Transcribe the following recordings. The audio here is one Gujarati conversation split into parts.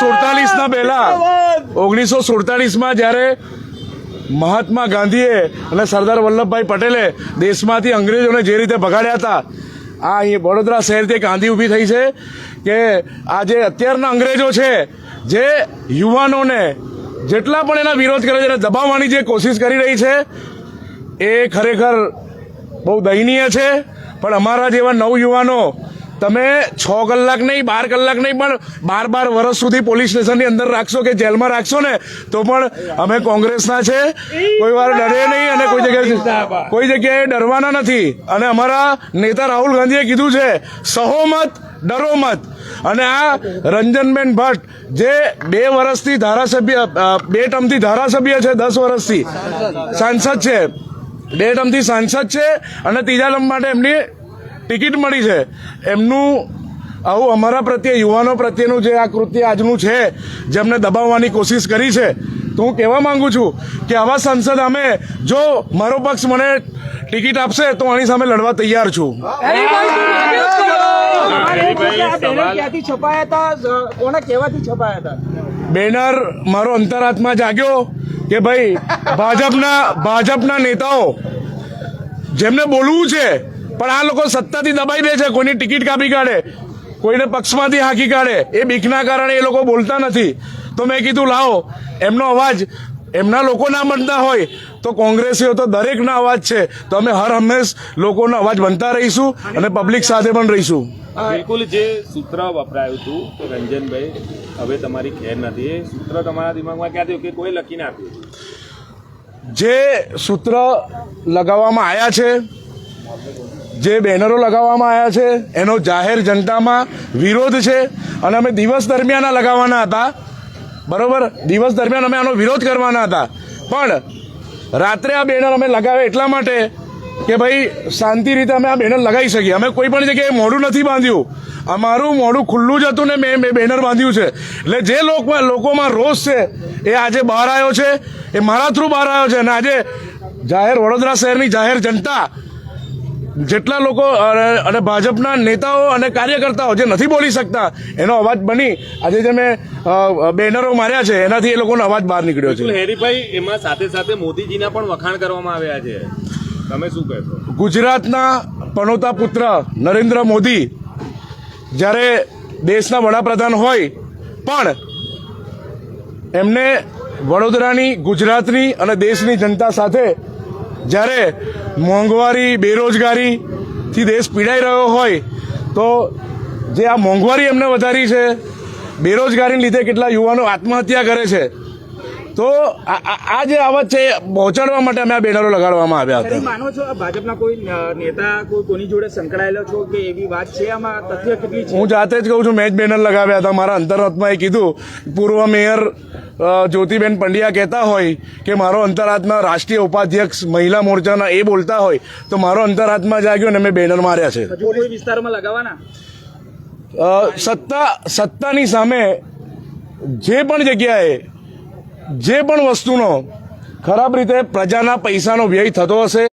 સુડતાલીસના પહેલા. ઓગણીસો સુડતાલીસમાં જ્યારે મહાત્મા ગાંધીએ અને સરદાર વલ્લભભાઈ પટેલે દેશમાંથી અંગ્રેજોને જે રીતે ભગાડ્યા હતા આ અહીં વડોદરા શહેરથી ગાંધી ઊભી થઈ છે કે આ જે અત્યારના અંગ્રેજો છે જે યુવાનોને જેટલા પણ એના વિરોધ કરે છે એને દબાવવાની જે કોશિશ કરી રહી છે એ ખરેખર બહુ દયનીય છે. પણ અમારા જેવા નવ યુવાનો તમે છ કલાક નહીં બાર કલાક નહીં પણ બાર બાર વર્ષ સુધી પોલીસ સ્ટેશનની અંદર રાખશો કે જેલમાં રાખશો ને તો પણ અમે કોંગ્રેસના છે. કોઈ વાર ડરે નહીં અને કોઈ જગ્યાએ કોઈ જગ્યાએ ડરવાના નથી. અને અમારા નેતા રાહુલ ગાંધીએ કીધું છે સહોમત ડરો મત. અને આ રંજનબેન ભટ્ટ જે બે વર્ષથી ધારાસભ્ય બે ટર્મથી ધારાસભ્ય છે દસ વર્ષથી સાંસદ છે. બે ટર્મથી સાંસદ છે અને ત્રીજા ટર્મ માટે એમની ટિકિટ મળી છે. એમનું આવું અમારા પ્રત્યે યુવાનો પ્રત્યેનું જે આ કૃત્ય આજનું છે જેમને દબાવવાની કોશિશ કરી છે તો હું કહેવા માંગુ છું કે આવા સંસદ અમે જો મારો પક્ષ મને ટિકિટ આપશે તો આની સામે લડવા તૈયાર છું. છપાયા હતા કહેવાથી છપાયા હતા? બેનર મારો અંતરાત્મા જાગ્યો કે ભાઈ ભાજપના ભાજપના નેતાઓ જેમને બોલવું છે પણ આ લોકો સત્તાથી દબાઈ દે છે. કોઈની ટિકિટ કાપી કાઢે કોઈને પક્ષમાંથી હાંકી કાઢે એ બીકના કારણે એ લોકો બોલતા નથી. તો મેં કીધું લાવો એમનો અવાજ એમના લોકો ના બનતા હોય તો કોંગ્રેસીઓ તો દરેકના અવાજ છે. તો અમે હર હંમેશ લોકોનો અવાજ બનતા રહીશું અને પબ્લિક સાથે પણ રહીશું. બિલકુલ જે સૂત્ર વપરાયું હતું કે રંજનભાઈ હવે તમારી ખેર નથી. એ સૂત્ર તમારા દિમાગમાં ક્યાં થયું કે કોઈ લખીને આપ્યું? જે સૂત્ર લગાવવામાં આવ્યા છે જે બેનરો લગાવવામાં આવ્યા છે, એનો જાહેર જનતામાં વિરોધ છે અને અમે દિવસ દરમિયાન લગાવવાના હતા. બરોબર? દિવસ દરમિયાન અમે આનો વિરોધ કરવાના હતા. પણ રાત્રે આ બેનર અમે લગાવે એટલા માટે કે ભાઈ, શાંતિ રીતે અમે આ બેનર લગાવી શકીએ. અમે કોઈ પણ જગ્યાએ મોઢું નથી બાંધ્યું. અમારું મોઢું ખુલ્લું જ હતું ને મેં મેં બેનર બાંધ્યું છે. એટલે જે લોકોમાં લોકોમાં રોષ છે, એ આજે બહાર આવ્યો છે. એ મારા થ્રુ બહાર આવ્યો છે. અને આજે જાહેર વડોદરા શહેરની જાહેર જનતા જેટલા લોકો અને ભાજપના નેતાઓ અને કાર્યકર્તાઓ જે નથી બોલી શકતા એનો અવાજ બની. આજે જે મેં બેનરો માર્યા છે એનાથી એ લોકોનો અવાજ બહાર નીકળ્યો છે. હેરીભાઈ એમાં સાથે સાથે મોદીજીના પણ વખાણ કરવામાં આવ્યા છે. તમે શું કહેશો? ગુજરાતના પનોતા પુત્ર નરેન્દ્ર મોદી જ્યારે દેશના વડાપ્રધાન હોય પણ એમને વડોદરાની ગુજરાતની અને દેશની જનતા સાથે જ્યારે મોંઘવારી, બેરોજગારીથી દેશ પીડાઈ રહ્યો હોય, તો જે આ મોંઘવારી એમને વધારી છે, બેરોજગારીને લીધે કેટલા યુવાનો આત્મહત્યા કરે છે તો આ જે અવાજ છે પહોંચાડવા માટે અમે આ બેનરો લગાડવામાં આવ્યા હતા. માનો છો ભાજપના કોઈ નેતા કોઈ કોની જોડે સંકળાયેલો છો કે એવી વાત છે? આમાં તથ્ય કેટલી છે? હું જાતે જ કહું છું મેં જ બેનર લગાવ્યા હતા. મારા અંતરાત્માએ કીધું પૂર્વ મેયર જ્યોતિબેન પંડ્યા કહેતા હોય કે મારો અંતરાત્મા રાષ્ટ્રીય ઉપાધ્યક્ષ મહિલા મોરચાના એ બોલતા હોય તો મારો અંતરાત્મા જાગ્યો ને મેં બેનર માર્યા છે. કોઈ વિસ્તારમાં લગાવવાના? સત્તા સત્તાની સામે જે પણ જગ્યાએ જે પણ વસ્તુનો ખરાબ રીતે પ્રજાના પૈસાનો વ્યય થતો હશે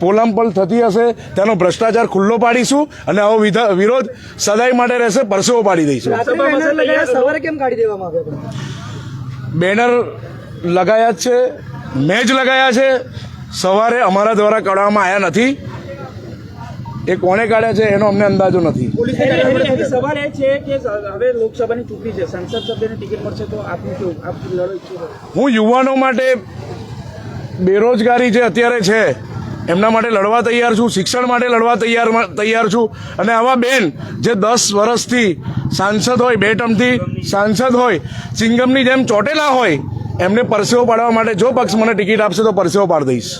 પોલામપલ થતી હશે તેનો ભ્રષ્ટાચાર ખુલ્લો પાડીશું અને આવો વિધા- વિરોધ સદાય માટે રહેશે પરસેવો પાડી દઈશું. સવારે કેમ કાઢી દેવામાં આવ્યા બેનર લગાયા જ છે મેં જ લગાયા છે સવારે અમારા દ્વારા કાઢવામાં આવ્યા નથી. એ કોણે કાઢ્યા છે એનો અમને અંદાજો નથી. સવાલ એ છે કે હવે લોકસભાની ચૂંટણી છે. સંસદ સભ્યની ટિકિટ મળશે તો આપનું કેવું? આપ? હું યુવાનો માટે બેરોજગારી જે અત્યારે છે એમના માટે લડવા તૈયાર છું શિક્ષણ માટે લડવા તૈયાર તૈયાર છું. અને આવા બેન જે દસ વર્ષથી સાંસદ હોય બે ટર્મથી સાંસદ હોય ચિંગમની જેમ ચોટેલા હોય એમને પરસેવો પાડવા માટે જો પક્ષ મને ટિકિટ આપશે તો પરસેવો પાડી દઈશ.